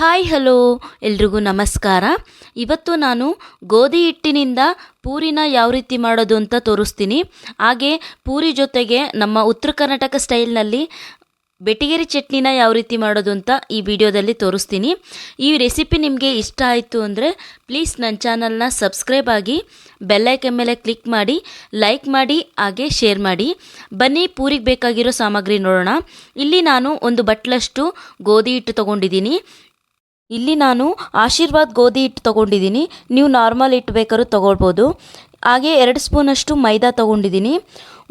Hi, hello. ಎಲ್ರಿಗೂ ನಮಸ್ಕಾರ. ಇವತ್ತು ನಾನು ಗೋಧಿ ಹಿಟ್ಟಿನಿಂದ ಪೂರಿನ ಯಾವ ರೀತಿ ಮಾಡೋದು ಅಂತ ತೋರಿಸ್ತೀನಿ. ಹಾಗೆ ಪೂರಿ ಜೊತೆಗೆ ನಮ್ಮ ಉತ್ತರ ಕರ್ನಾಟಕ ಸ್ಟೈಲ್ನಲ್ಲಿ ಬೆಟಿಗೇರಿ ಚಟ್ನಿನ ಯಾವ ರೀತಿ ಮಾಡೋದು ಅಂತ ಈ ವಿಡಿಯೋದಲ್ಲಿ ತೋರಿಸ್ತೀನಿ. ಈ ರೆಸಿಪಿ ನಿಮಗೆ ಇಷ್ಟ ಆಯಿತು ಅಂದರೆ ಪ್ಲೀಸ್ ನನ್ನ ಚಾನಲ್ನ ಸಬ್ಸ್ಕ್ರೈಬ್ ಆಗಿ ಬೆಲ್ಲೈಕನ್ ಮೇಲೆ ಕ್ಲಿಕ್ ಮಾಡಿ, ಲೈಕ್ ಮಾಡಿ, ಹಾಗೆ ಶೇರ್ ಮಾಡಿ. ಬನ್ನಿ, ಪೂರಿಗೆ ಬೇಕಾಗಿರೋ ಸಾಮಗ್ರಿ ನೋಡೋಣ. ಇಲ್ಲಿ ನಾನು ಒಂದು ಬಟ್ಲಷ್ಟು ಗೋಧಿ ಹಿಟ್ಟು ತೊಗೊಂಡಿದ್ದೀನಿ. ಇಲ್ಲಿ ನಾನು ಆಶೀರ್ವಾದ್ ಗೋಧಿ ಹಿಟ್ಟು ತೊಗೊಂಡಿದ್ದೀನಿ. ನೀವು ನಾರ್ಮಲ್ ಹಿಟ್ಟು ಬೇಕಾದ್ರೂ ತೊಗೊಳ್ಬೋದು. ಹಾಗೆ ಎರಡು ಸ್ಪೂನಷ್ಟು ಮೈದಾ ತೊಗೊಂಡಿದ್ದೀನಿ.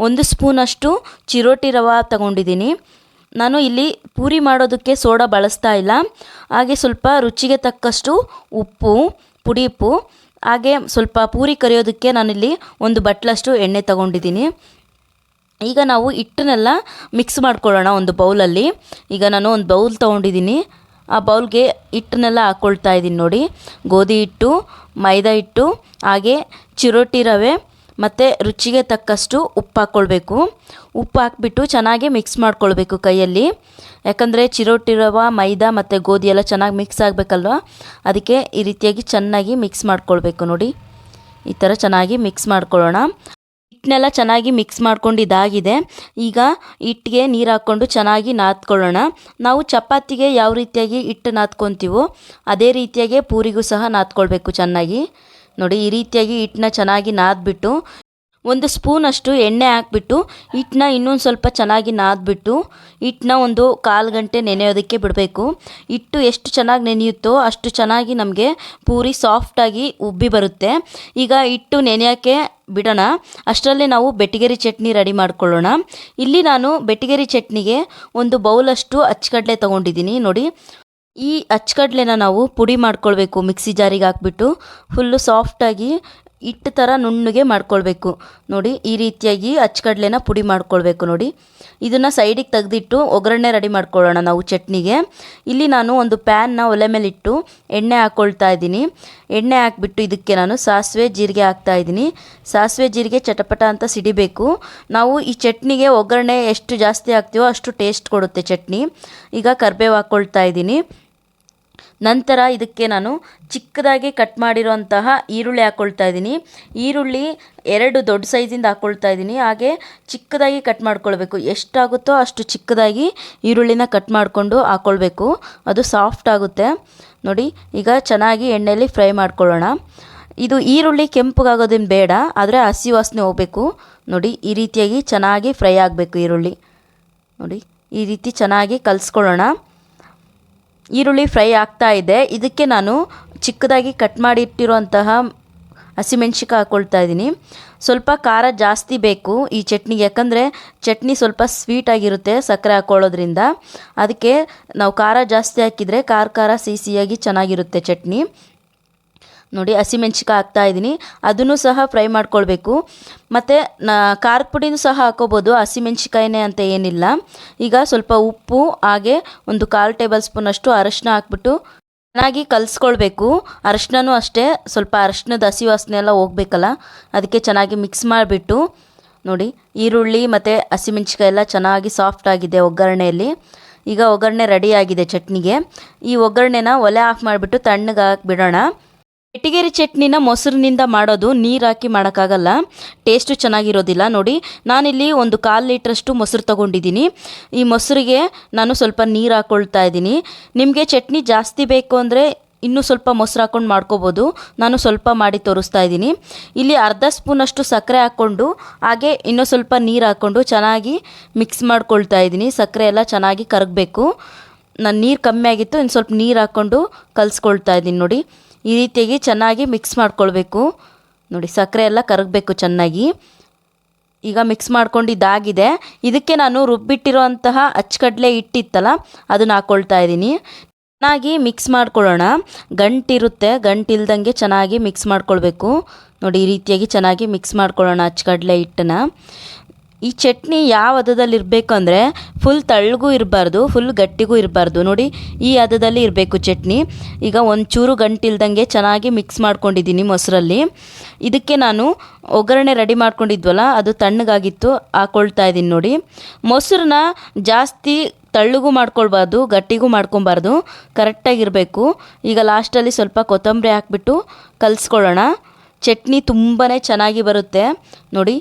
ಒಂದು ಸ್ಪೂನಷ್ಟು ಚಿರೋಟಿ ರವ ತೊಗೊಂಡಿದ್ದೀನಿ. ನಾನು ಇಲ್ಲಿ ಪೂರಿ ಮಾಡೋದಕ್ಕೆ ಸೋಡಾ ಬಳಸ್ತಾ ಇಲ್ಲ. ಹಾಗೆ ಸ್ವಲ್ಪ ರುಚಿಗೆ ತಕ್ಕಷ್ಟು ಉಪ್ಪು, ಪುಡಿ ಉಪ್ಪು. ಹಾಗೆ ಸ್ವಲ್ಪ ಪೂರಿ ಕರಿಯೋದಕ್ಕೆ ನಾನಿಲ್ಲಿ ಒಂದು ಬಟ್ಲಷ್ಟು ಎಣ್ಣೆ ತೊಗೊಂಡಿದ್ದೀನಿ. ಈಗ ನಾವು ಹಿಟ್ಟನ್ನೆಲ್ಲ ಮಿಕ್ಸ್ ಮಾಡ್ಕೊಳ್ಳೋಣ ಒಂದು ಬೌಲಲ್ಲಿ. ಈಗ ನಾನು ಒಂದು ಬೌಲ್ ತೊಗೊಂಡಿದ್ದೀನಿ. ಆ ಬೌಲ್ಗೆ ಹಿಟ್ಟನ್ನೆಲ್ಲ ಹಾಕ್ಕೊಳ್ತಾ ಇದ್ದೀನಿ ನೋಡಿ. ಗೋಧಿ ಹಿಟ್ಟು, ಮೈದಾ ಹಿಟ್ಟು, ಹಾಗೆ ಚಿರೋಟಿ ರವೆ ಮತ್ತು ರುಚಿಗೆ ತಕ್ಕಷ್ಟು ಉಪ್ಪು ಹಾಕ್ಕೊಳ್ಬೇಕು ಉಪ್ಪು ಹಾಕ್ಬಿಟ್ಟು ಚೆನ್ನಾಗಿ ಮಿಕ್ಸ್ ಮಾಡ್ಕೊಳ್ಬೇಕು ಕೈಯಲ್ಲಿ. ಯಾಕಂದರೆ ಚಿರೋಟಿ ರವೆ, ಮೈದಾ ಮತ್ತು ಗೋಧಿ ಎಲ್ಲ ಚೆನ್ನಾಗಿ ಮಿಕ್ಸ್ ಆಗಬೇಕಲ್ವ? ಅದಕ್ಕೆ ಈ ರೀತಿಯಾಗಿ ಚೆನ್ನಾಗಿ ಮಿಕ್ಸ್ ಮಾಡ್ಕೊಳ್ಬೇಕು ನೋಡಿ. ಈ ಥರ ಚೆನ್ನಾಗಿ ಮಿಕ್ಸ್ ಮಾಡ್ಕೊಳ್ಳೋಣ. ಹಿಟ್ಟನ್ನೆಲ್ಲ ಚೆನ್ನಾಗಿ ಮಿಕ್ಸ್ ಮಾಡ್ಕೊಂಡು ಇದಾಗಿದೆ. ಈಗ ಹಿಟ್ಟಿಗೆ ನೀರು ಹಾಕ್ಕೊಂಡು ಚೆನ್ನಾಗಿ ನಾದ್ಕೊಳ್ಳೋಣ. ನಾವು ಚಪಾತಿಗೆ ಯಾವ ರೀತಿಯಾಗಿ ಹಿಟ್ಟು ನಾದ್ಕೊತೀವೋ ಅದೇ ರೀತಿಯಾಗಿ ಪೂರಿಗೂ ಸಹ ನಾದ್ಕೊಳ್ಬೇಕು ಚೆನ್ನಾಗಿ. ನೋಡಿ ಈ ರೀತಿಯಾಗಿ ಹಿಟ್ಟನ್ನ ಚೆನ್ನಾಗಿ ನಾದ್ಬಿಟ್ಟು ಒಂದು ಸ್ಪೂನಷ್ಟು ಎಣ್ಣೆ ಹಾಕ್ಬಿಟ್ಟು, ಹಿಟ್ಟನ್ನ ಇನ್ನೊಂದು ಸ್ವಲ್ಪ ಚೆನ್ನಾಗಿ ನಾದ್ಬಿಟ್ಟು, ಹಿಟ್ಟನ್ನ ಒಂದು ಕಾಲು ಗಂಟೆ ನೆನೆಯೋದಕ್ಕೆ ಬಿಡಬೇಕು. ಹಿಟ್ಟು ಎಷ್ಟು ಚೆನ್ನಾಗಿ ನೆನೆಯುತ್ತೋ ಅಷ್ಟು ಚೆನ್ನಾಗಿ ನಮಗೆ ಪೂರಿ ಸಾಫ್ಟಾಗಿ ಉಬ್ಬಿ ಬರುತ್ತೆ. ಈಗ ಹಿಟ್ಟು ನೆನೆಯೋಕ್ಕೆ ಬಿಡೋಣ. ಅಷ್ಟರಲ್ಲೇ ನಾವು ಬೆಟ್ಟಿಗೆರಿ ಚಟ್ನಿ ರೆಡಿ ಮಾಡ್ಕೊಳ್ಳೋಣ. ಇಲ್ಲಿ ನಾನು ಬೆಟ್ಟಿಗೆರಿ ಚಟ್ನಿಗೆ ಒಂದು ಬೌಲಷ್ಟು ಅಚ್ಚಕಡಲೆ ತೊಗೊಂಡಿದ್ದೀನಿ. ನೋಡಿ, ಈ ಅಚ್ಚಕಡ್ಲೆನ ನಾವು ಪುಡಿ ಮಾಡ್ಕೊಳ್ಬೇಕು. ಮಿಕ್ಸಿ ಜಾರಿಗೆ ಹಾಕ್ಬಿಟ್ಟು ಫುಲ್ಲು ಸಾಫ್ಟಾಗಿ ಹಿಟ್ಟು ಥರ ನುಣ್ಣಗೆ ಮಾಡ್ಕೊಳ್ಬೇಕು. ನೋಡಿ, ಈ ರೀತಿಯಾಗಿ ಅಚ್ಚಕಡ್ಲೆನ ಪುಡಿ ಮಾಡ್ಕೊಳ್ಬೇಕು ನೋಡಿ. ಇದನ್ನು ಸೈಡಿಗೆ ತೆಗೆದಿಟ್ಟು ಒಗ್ಗರಣೆ ರೆಡಿ ಮಾಡ್ಕೊಳ್ಳೋಣ ನಾವು ಚಟ್ನಿಗೆ. ಇಲ್ಲಿ ನಾನು ಒಂದು ಪ್ಯಾನ್ನ ಒಲೆ ಮೇಲೆ ಇಟ್ಟು ಎಣ್ಣೆ ಹಾಕ್ಕೊಳ್ತಾ ಇದ್ದೀನಿ. ಎಣ್ಣೆ ಹಾಕ್ಬಿಟ್ಟು ಇದಕ್ಕೆ ನಾನು ಸಾಸಿವೆ, ಜೀರಿಗೆ ಹಾಕ್ತಾ ಇದ್ದೀನಿ. ಸಾಸಿವೆ, ಜೀರಿಗೆ ಚಟಪಟ ಅಂತ ಸಿಡಿಬೇಕು. ನಾವು ಈ ಚಟ್ನಿಗೆ ಒಗ್ಗರಣೆ ಎಷ್ಟು ಜಾಸ್ತಿ ಹಾಕ್ತೀವೋ ಅಷ್ಟು ಟೇಸ್ಟ್ ಕೊಡುತ್ತೆ ಚಟ್ನಿ. ಈಗ ಕರ್ಬೇವು ಹಾಕ್ಕೊಳ್ತಾ ಇದ್ದೀನಿ. ನಂತರ ಇದಕ್ಕೆ ನಾನು ಚಿಕ್ಕದಾಗಿ ಕಟ್ ಮಾಡಿರುವಂತಹ ಈರುಳ್ಳಿ ಹಾಕ್ಕೊಳ್ತಾ ಇದ್ದೀನಿ. ಈರುಳ್ಳಿ ಎರಡು ದೊಡ್ಡ ಸೈಜಿಂದ ಹಾಕ್ಕೊಳ್ತಾ ಇದ್ದೀನಿ. ಹಾಗೆ ಚಿಕ್ಕದಾಗಿ ಕಟ್ ಮಾಡ್ಕೊಳ್ಬೇಕು. ಎಷ್ಟಾಗುತ್ತೋ ಅಷ್ಟು ಚಿಕ್ಕದಾಗಿ ಈರುಳ್ಳಿನ ಕಟ್ ಮಾಡಿಕೊಂಡು ಹಾಕ್ಕೊಳ್ಬೇಕು ಅದು ಸಾಫ್ಟ್ ಆಗುತ್ತೆ. ನೋಡಿ, ಈಗ ಚೆನ್ನಾಗಿ ಎಣ್ಣೆಯಲ್ಲಿ ಫ್ರೈ ಮಾಡ್ಕೊಳ್ಳೋಣ. ಇದು ಈರುಳ್ಳಿ ಕೆಂಪಗಾಗೋದೇನು ಬೇಡ, ಆದರೆ ಹಸಿ ವಾಸನೆ ಹೋಗಬೇಕು. ನೋಡಿ, ಈ ರೀತಿಯಾಗಿ ಚೆನ್ನಾಗಿ ಫ್ರೈ ಆಗಬೇಕು ಈರುಳ್ಳಿ. ನೋಡಿ, ಈ ರೀತಿ ಚೆನ್ನಾಗಿ ಕಲಿಸ್ಕೊಳ್ಳೋಣ. ಈರುಳ್ಳಿ ಫ್ರೈ ಆಗ್ತಾ ಇದೆ. ಇದಕ್ಕೆ ನಾನು ಚಿಕ್ಕದಾಗಿ ಕಟ್ ಮಾಡಿಟ್ಟಿರುವಂತಹ ಹಸಿಮೆಣ್ಸಿಕಾಯಿ ಹಾಕ್ಕೊಳ್ತಾ ಇದ್ದೀನಿ. ಸ್ವಲ್ಪ ಖಾರ ಜಾಸ್ತಿ ಬೇಕು ಈ ಚಟ್ನಿಗೆ. ಯಾಕಂದರೆ ಚಟ್ನಿ ಸ್ವಲ್ಪ ಸ್ವೀಟಾಗಿರುತ್ತೆ ಸಕ್ಕರೆ ಹಾಕ್ಕೊಳ್ಳೋದ್ರಿಂದ ಅದಕ್ಕೆ ನಾವು ಖಾರ ಜಾಸ್ತಿ ಹಾಕಿದರೆ ಖಾರ ಖಾರ ಸಿಹಿ ಸಿಹಿಯಾಗಿ ಚೆನ್ನಾಗಿರುತ್ತೆ ಚಟ್ನಿ. ನೋಡಿ ಹಸಿಮೆಣ್ಸಿಕಾಯಿ ಹಾಕ್ತಾ ಇದ್ದೀನಿ. ಅದನ್ನು ಸಹ ಫ್ರೈ ಮಾಡ್ಕೊಳ್ಬೇಕು. ಮತ್ತು, ನಾ, ಖಾರದ ಪುಡಿನೂ ಸಹ ಹಾಕೋಬೋದು. ಹಸಿಮೆಣ್ಸಿಕಾಯಿನೇ ಅಂತ ಏನಿಲ್ಲ. ಈಗ ಸ್ವಲ್ಪ ಉಪ್ಪು, ಹಾಗೆ ಒಂದು ಕಾಲು ಟೇಬಲ್ ಸ್ಪೂನಷ್ಟು ಅರಶಿನ ಹಾಕ್ಬಿಟ್ಟು ಚೆನ್ನಾಗಿ ಕಲಿಸ್ಕೊಳ್ಬೇಕು. ಅರಶಿನೂ ಅಷ್ಟೇ, ಸ್ವಲ್ಪ ಅರಶಿನದ ಹಸಿ ವಾಸನೆ ಎಲ್ಲ ಹೋಗ್ಬೇಕಲ್ಲ, ಅದಕ್ಕೆ ಚೆನ್ನಾಗಿ ಮಿಕ್ಸ್ ಮಾಡಿಬಿಟ್ಟು ನೋಡಿ, ಈರುಳ್ಳಿ ಮತ್ತು ಹಸಿಮೆಣ್ಸಿಕಾಯಿ ಎಲ್ಲ ಚೆನ್ನಾಗಿ ಸಾಫ್ಟ್ ಆಗಿದೆ ಒಗ್ಗರಣೆಯಲ್ಲಿ. ಈಗ ಒಗ್ಗರಣೆ ರೆಡಿಯಾಗಿದೆ ಚಟ್ನಿಗೆ. ಈ ಒಗ್ಗರಣೆನ ಒಲೆ ಆಫ್ ಮಾಡಿಬಿಟ್ಟು ತಣ್ಣಗೆ ಹಾಕಿಬಿಡೋಣ ಬೆಟ್ಟಿಗೇರಿ ಚಟ್ನಿನ ಮೊಸರಿನಿಂದ ಮಾಡೋದು ನೀರು ಹಾಕಿ ಮಾಡೋಕ್ಕಾಗಲ್ಲ. ಟೇಸ್ಟು ಚೆನ್ನಾಗಿರೋದಿಲ್ಲ. ನೋಡಿ, ನಾನಿಲ್ಲಿ ಒಂದು ಕಾಲು ಲೀಟ್ರಷ್ಟು ಮೊಸರು ತೊಗೊಂಡಿದ್ದೀನಿ. ಈ ಮೊಸರಿಗೆ ನಾನು ಸ್ವಲ್ಪ ನೀರು ಹಾಕ್ಕೊಳ್ತಾ ಇದ್ದೀನಿ. ನಿಮಗೆ ಚಟ್ನಿ ಜಾಸ್ತಿ ಬೇಕು ಅಂದರೆ ಇನ್ನೂ ಸ್ವಲ್ಪ ಮೊಸರು ಹಾಕ್ಕೊಂಡು ಮಾಡ್ಕೋಬೋದು. ನಾನು ಸ್ವಲ್ಪ ಮಾಡಿ ತೋರಿಸ್ತಾ ಇದ್ದೀನಿ. ಇಲ್ಲಿ ಅರ್ಧ ಸ್ಪೂನಷ್ಟು ಸಕ್ಕರೆ ಹಾಕ್ಕೊಂಡು, ಹಾಗೆ ಇನ್ನೂ ಸ್ವಲ್ಪ ನೀರು ಹಾಕ್ಕೊಂಡು ಚೆನ್ನಾಗಿ ಮಿಕ್ಸ್ ಮಾಡ್ಕೊಳ್ತಾ ಇದ್ದೀನಿ. ಸಕ್ಕರೆ ಎಲ್ಲ ಚೆನ್ನಾಗಿ ಕರಗಬೇಕು. ನಾನು ನೀರು ಕಮ್ಮಿ ಆಗಿತ್ತು, ಇನ್ನು ಸ್ವಲ್ಪ ನೀರು ಹಾಕ್ಕೊಂಡು ಕಲಿಸ್ಕೊಳ್ತಾ ಇದ್ದೀನಿ ನೋಡಿ. ಈ ರೀತಿಯಾಗಿ ಚೆನ್ನಾಗಿ ಮಿಕ್ಸ್ ಮಾಡ್ಕೊಳ್ಬೇಕು. ನೋಡಿ, ಸಕ್ಕರೆ ಎಲ್ಲ ಕರಗಬೇಕು ಚೆನ್ನಾಗಿ. ಈಗ ಮಿಕ್ಸ್ ಮಾಡ್ಕೊಂಡು ಇದಾಗಿದೆ ಇದಕ್ಕೆ ನಾನು ರುಬ್ಬಿಟ್ಟಿರೋಂತಹ ಅಚ್ಚಕಡಲೆ ಹಿಟ್ಟಿತ್ತಲ್ಲ, ಅದನ್ನು ಹಾಕ್ಕೊಳ್ತಾ ಇದ್ದೀನಿ. ಚೆನ್ನಾಗಿ ಮಿಕ್ಸ್ ಮಾಡ್ಕೊಳ್ಳೋಣ. ಗಂಟಿರುತ್ತೆ, ಗಂಟಿಲ್ದಂಗೆ ಚೆನ್ನಾಗಿ ಮಿಕ್ಸ್ ಮಾಡ್ಕೊಳ್ಬೇಕು. ನೋಡಿ, ಈ ರೀತಿಯಾಗಿ ಚೆನ್ನಾಗಿ ಮಿಕ್ಸ್ ಮಾಡ್ಕೊಳ್ಳೋಣ ಅಚ್ಚಕಡಲೆ ಹಿಟ್ಟನ್ನ. ಈ ಚಟ್ನಿ ಯಾವ ಅದದಲ್ಲಿ ಇರಬೇಕು ಅಂದರೆ ಫುಲ್ ತಳ್ಳಗೂ ಇರಬಾರ್ದು ಫುಲ್ ಗಟ್ಟಿಗೂ ಇರಬಾರ್ದು. ನೋಡಿ, ಈ ಹದದಲ್ಲಿ ಇರಬೇಕು ಚಟ್ನಿ. ಈಗ ಒಂಚೂರು ಗಂಟಿಲ್ದಂಗೆ ಚೆನ್ನಾಗಿ ಮಿಕ್ಸ್ ಮಾಡ್ಕೊಂಡಿದ್ದೀನಿ ಮೊಸರಲ್ಲಿ. ಇದಕ್ಕೆ ನಾನು ಒಗ್ಗರಣೆ ರೆಡಿ ಮಾಡ್ಕೊಂಡಿದ್ವಲ್ಲ, ಅದು ತಣ್ಣಗಾಗಿತ್ತು ಹಾಕ್ಕೊಳ್ತಾ ಇದ್ದೀನಿ ನೋಡಿ. ಮೊಸರನ್ನ ಜಾಸ್ತಿ ತಳ್ಳಗೂ ಮಾಡ್ಕೊಳ್ಬಾರ್ದು, ಗಟ್ಟಿಗೂ ಮಾಡ್ಕೊಬಾರ್ದು ಕರೆಕ್ಟಾಗಿರಬೇಕು. ಈಗ ಲಾಸ್ಟಲ್ಲಿ ಸ್ವಲ್ಪ ಕೊತ್ತಂಬರಿ ಹಾಕ್ಬಿಟ್ಟು ಕಲಿಸ್ಕೊಳ್ಳೋಣ. ಚಟ್ನಿ ತುಂಬಾ ಚೆನ್ನಾಗಿ ಬರುತ್ತೆ. ನೋಡಿ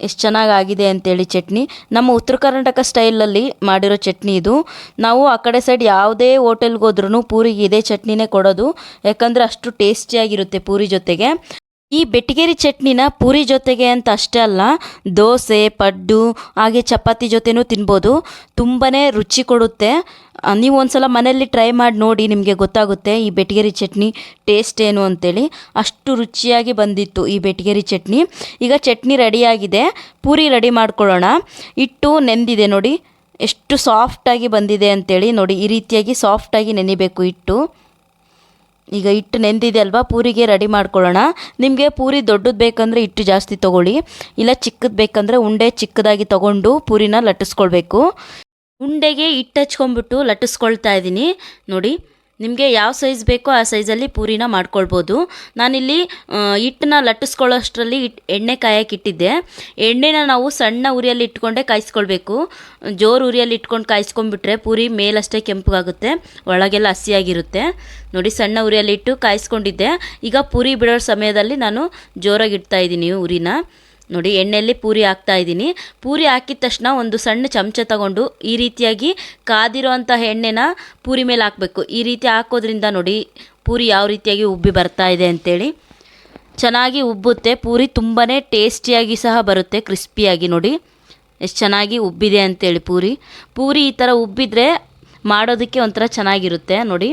ಎಷ್ಟು ಚೆನ್ನಾಗಾಗಿದೆ ಅಂತೇಳಿ ಚಟ್ನಿ. ನಮ್ಮ ಉತ್ತರ ಕರ್ನಾಟಕ ಸ್ಟೈಲಲ್ಲಿ ಮಾಡಿರೋ ಚಟ್ನಿ ಇದು. ನಾವು ಆ ಕಡೆ ಸೈಡ್ ಯಾವುದೇ ಹೋಟೆಲ್ಗೆ ಹೋದ್ರೂ ಪೂರಿಗೆ ಇದೇ ಚಟ್ನಿನೇ ಕೊಡೋದು. ಯಾಕಂದರೆ ಅಷ್ಟು ಟೇಸ್ಟಿಯಾಗಿರುತ್ತೆ ಪೂರಿ ಜೊತೆಗೆ. ಈ ಬೆಟ್ಟಿಗೇರಿ ಚಟ್ನಿನ ಪೂರಿ ಜೊತೆಗೆ ಅಂತ ಅಷ್ಟೇ ಅಲ್ಲ, ದೋಸೆ, ಪಡ್ಡು, ಹಾಗೆ ಚಪಾತಿ ಜೊತೆನೂ ತಿನ್ಬೋದು. ತುಂಬಾ ರುಚಿ ಕೊಡುತ್ತೆ. ನೀವು ಒಂದ್ಸಲ ಮನೆಯಲ್ಲಿ ಟ್ರೈ ಮಾಡಿ ನೋಡಿ ನಿಮಗೆ ಗೊತ್ತಾಗುತ್ತೆ ಈ ಬೆಟ್ಟಿಗೇರಿ ಚಟ್ನಿ ಟೇಸ್ಟ್ ಏನು ಅಂತೇಳಿ. ಅಷ್ಟು ರುಚಿಯಾಗಿ ಬಂದಿತ್ತು ಈ ಬೆಟ್ಟಿಗೇರಿ ಚಟ್ನಿ. ಈಗ ಚಟ್ನಿ ರೆಡಿಯಾಗಿದೆ. ಪೂರಿ ರೆಡಿ ಮಾಡ್ಕೊಳ್ಳೋಣ. ಇಟ್ಟು ನೆಂದಿದೆ ನೋಡಿ. ಎಷ್ಟು ಸಾಫ್ಟಾಗಿ ಬಂದಿದೆ ಅಂತೇಳಿ ನೋಡಿ. ಈ ರೀತಿಯಾಗಿ ಸಾಫ್ಟಾಗಿ ನೆನಿಬೇಕು ಹಿಟ್ಟು. ಈಗ ಹಿಟ್ಟು ನೆಂದಿದೆ ಅಲ್ವಾ? ಪೂರಿಗೆ ರೆಡಿ ಮಾಡ್ಕೊಳ್ಳೋಣ. ನಿಮಗೆ ಪೂರಿ ದೊಡ್ಡದು ಬೇಕಂದರೆ ಹಿಟ್ಟು ಜಾಸ್ತಿ ತೊಗೊಳ್ಳಿ. ಇಲ್ಲ ಚಿಕ್ಕದು ಬೇಕಂದರೆ ಉಂಡೆ ಚಿಕ್ಕದಾಗಿ ತೊಗೊಂಡು ಪೂರಿನ ಲಟ್ಟಿಸ್ಕೊಳ್ಬೇಕು. ಉಂಡೆಗೆ ಹಿಟ್ಟು ಹಚ್ಕೊಂಬಿಟ್ಟು ಲಟ್ಟಿಸ್ಕೊಳ್ತಾ ಇದ್ದೀನಿ. ನೋಡಿ. ನಿಮಗೆ ಯಾವ ಸೈಜ್ ಬೇಕೋ ಆ ಸೈಜಲ್ಲಿ ಪೂರಿನ ಮಾಡ್ಕೊಳ್ಬೋದು. ನಾನಿಲ್ಲಿ ಹಿಟ್ಟನ್ನ ಲಟ್ಟಿಸ್ಕೊಳ್ಳೋಷ್ಟರಲ್ಲಿ ಎಣ್ಣೆ ಕಾಯಕ್ಕೆ ಇಟ್ಟಿದ್ದೆ. ಎಣ್ಣೆನ ನಾವು ಸಣ್ಣ ಉರಿಯಲ್ಲಿ ಇಟ್ಕೊಂಡೇ ಕಾಯಿಸ್ಕೊಳ್ಬೇಕು. ಜೋರು ಉರಿಯಲ್ಲಿ ಇಟ್ಕೊಂಡು ಕಾಯಿಸ್ಕೊಂಡ್ಬಿಟ್ರೆ ಪೂರಿ ಮೇಲಷ್ಟೇ ಕೆಂಪಗಾಗುತ್ತೆ, ಒಳಗೆಲ್ಲ ಹಸಿಯಾಗಿರುತ್ತೆ. ನೋಡಿ, ಸಣ್ಣ ಉರಿಯಲ್ಲಿ ಇಟ್ಟು ಕಾಯಿಸ್ಕೊಂಡಿದ್ದೆ. ಈಗ ಪೂರಿ ಬಿಡೋ ಸಮಯದಲ್ಲಿ ನಾನು ಜೋರಾಗಿ ಇಡ್ತಾ ಇದ್ದೀನಿ ಉರಿನ. ನೋಡಿ, ಎಣ್ಣೆಯಲ್ಲಿ ಪೂರಿ ಹಾಕ್ತಾ ಇದ್ದೀನಿ. ಪೂರಿ ಹಾಕಿದ ತಕ್ಷಣ ಒಂದು ಸಣ್ಣ ಚಮಚ ತಗೊಂಡು ಈ ರೀತಿಯಾಗಿ ಕಾದಿರೋ ಎಣ್ಣೆನ ಪೂರಿ ಮೇಲೆ ಹಾಕಬೇಕು. ಈ ರೀತಿ ಹಾಕೋದ್ರಿಂದ ನೋಡಿ, ಪೂರಿ ಯಾವ ರೀತಿಯಾಗಿ ಉಬ್ಬಿ ಬರ್ತಾ ಇದೆ ಅಂತೇಳಿ. ಚೆನ್ನಾಗಿ ಉಬ್ಬುತ್ತೆ. ಪೂರಿ ತುಂಬಾ ಟೇಸ್ಟಿಯಾಗಿ ಸಹ ಬರುತ್ತೆ, ಕ್ರಿಸ್ಪಿಯಾಗಿ ನೋಡಿ. ಎಷ್ಟು ಚೆನ್ನಾಗಿ ಉಬ್ಬಿದೆ ಅಂತೇಳಿ ಪೂರಿ. ಪೂರಿ ಈ ಥರ ಉಬ್ಬಿದ್ರೆ ಮಾಡೋದಕ್ಕೆ ಒಂಥರ ಚೆನ್ನಾಗಿರುತ್ತೆ ನೋಡಿ.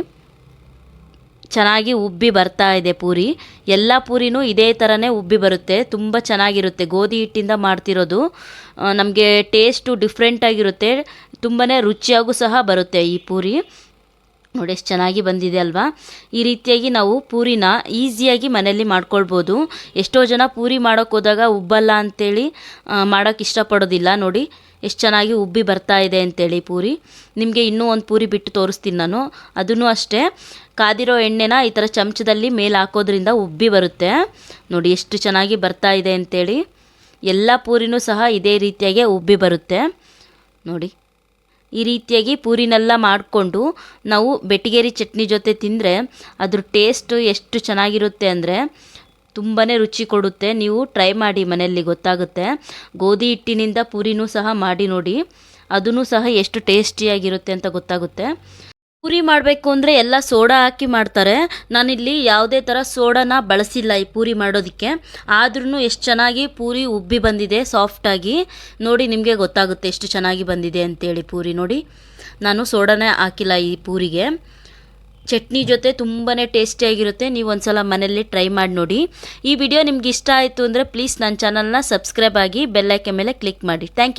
ಚೆನ್ನಾಗಿ ಉಬ್ಬಿ ಬರ್ತಾ ಇದೆ ಪೂರಿ. ಎಲ್ಲ ಪೂರಿನೂ ಇದೇ ಥರನೇ ಉಬ್ಬಿ ಬರುತ್ತೆ. ತುಂಬ ಚೆನ್ನಾಗಿರುತ್ತೆ. ಗೋಧಿ ಹಿಟ್ಟಿಂದ ಮಾಡ್ತಿರೋದು. ನಮಗೆ ಟೇಸ್ಟು ಡಿಫ್ರೆಂಟಾಗಿರುತ್ತೆ ತುಂಬಾ ರುಚಿಯಾಗೂ ಸಹ ಬರುತ್ತೆ ಈ ಪೂರಿ. ನೋಡಿ, ಎಷ್ಟು ಚೆನ್ನಾಗಿ ಬಂದಿದೆ ಅಲ್ವಾ? ಈ ರೀತಿಯಾಗಿ ನಾವು ಪೂರಿನ ಈಸಿಯಾಗಿ ಮನೆಯಲ್ಲಿ ಮಾಡ್ಕೊಳ್ಬೋದು. ಎಷ್ಟೋ ಜನ ಪೂರಿ ಮಾಡೋಕ್ಕೋದಾಗ ಉಬ್ಬಲ್ಲ ಅಂತೇಳಿ ಮಾಡೋಕ್ಕೆ ಇಷ್ಟಪಡೋದಿಲ್ಲ. ನೋಡಿ ಎಷ್ಟು ಚೆನ್ನಾಗಿ ಉಬ್ಬಿ ಬರ್ತಾ ಇದೆ ಅಂತೇಳಿ ಪೂರಿ. ನಿಮಗೆ ಇನ್ನೂ ಒಂದು ಪೂರಿ ಬಿಟ್ಟು ತೋರಿಸ್ತೀನಿ ನಾನು. ಅದನ್ನು ಅಷ್ಟೇ. ಕಾದಿರೋ ಎಣ್ಣೆನ ಈ ಥರ ಚಮಚದಲ್ಲಿ ಮೇಲೆ ಹಾಕೋದ್ರಿಂದ ಉಬ್ಬಿ ಬರುತ್ತೆ. ನೋಡಿ ಎಷ್ಟು ಚೆನ್ನಾಗಿ ಬರ್ತಾ ಇದೆ ಅಂತೇಳಿ. ಎಲ್ಲ ಪೂರಿನೂ ಸಹ ಇದೇ ರೀತಿಯಾಗಿ ಉಬ್ಬಿ ಬರುತ್ತೆ. ನೋಡಿ. ಈ ರೀತಿಯಾಗಿ ಪೂರಿನೆಲ್ಲ ಮಾಡಿಕೊಂಡು ನಾವು ಬೆಟ್ಟಿಗೇರಿ ಚಟ್ನಿ ಜೊತೆ ತಿಂದರೆ ಅದ್ರ ಟೇಸ್ಟು ಎಷ್ಟು ಚೆನ್ನಾಗಿರುತ್ತೆ ಅಂದರೆ ತುಂಬಾ ರುಚಿ ಕೊಡುತ್ತೆ. ನೀವು ಟ್ರೈ ಮಾಡಿ ಮನೆಯಲ್ಲಿ ಗೊತ್ತಾಗುತ್ತೆ. ಗೋಧಿ ಹಿಟ್ಟಿನಿಂದ ಪೂರಿನೂ ಸಹ ಮಾಡಿ ನೋಡಿ. ಅದೂ ಸಹ ಎಷ್ಟು ಟೇಸ್ಟಿಯಾಗಿರುತ್ತೆ ಅಂತ ಗೊತ್ತಾಗುತ್ತೆ. ಪೂರಿ ಮಾಡಬೇಕು ಅಂದರೆ ಎಲ್ಲ ಸೋಡಾ ಹಾಕಿ ಮಾಡ್ತಾರೆ. ನಾನಿಲ್ಲಿ ಯಾವುದೇ ಥರ ಸೋಡಾನ ಬಳಸಿಲ್ಲ ಈ ಪೂರಿ ಮಾಡೋದಕ್ಕೆ. ಆದ್ರೂ ಎಷ್ಟು ಚೆನ್ನಾಗಿ ಪೂರಿ ಉಬ್ಬಿ ಬಂದಿದೆ ಸಾಫ್ಟಾಗಿ ನೋಡಿ ನಿಮಗೆ ಗೊತ್ತಾಗುತ್ತೆ ಎಷ್ಟು ಚೆನ್ನಾಗಿ ಬಂದಿದೆ ಅಂತೇಳಿ ಪೂರಿ ನೋಡಿ. ನಾನು ಸೋಡಾನೇ ಹಾಕಿಲ್ಲ ಈ ಪೂರಿಗೆ. ಚಟ್ನಿ ಜೊತೆ ತುಂಬಾ ಟೇಸ್ಟಿಯಾಗಿರುತ್ತೆ. ನೀವು ಒಂದ್ಸಲ ಮನೆಯಲ್ಲಿ ಟ್ರೈ ಮಾಡಿ ನೋಡಿ. ಈ ವಿಡಿಯೋ ನಿಮ್ಗೆ ಇಷ್ಟ ಆಯಿತು ಅಂದರೆ ಪ್ಲೀಸ್ ನನ್ನ ಚಾನಲ್ನ ಸಬ್ಸ್ಕ್ರೈಬ್ ಆಗಿ ಬೆಲ್ಲೈಕೆ ಮೇಲೆ ಕ್ಲಿಕ್ ಮಾಡಿ. Thank you.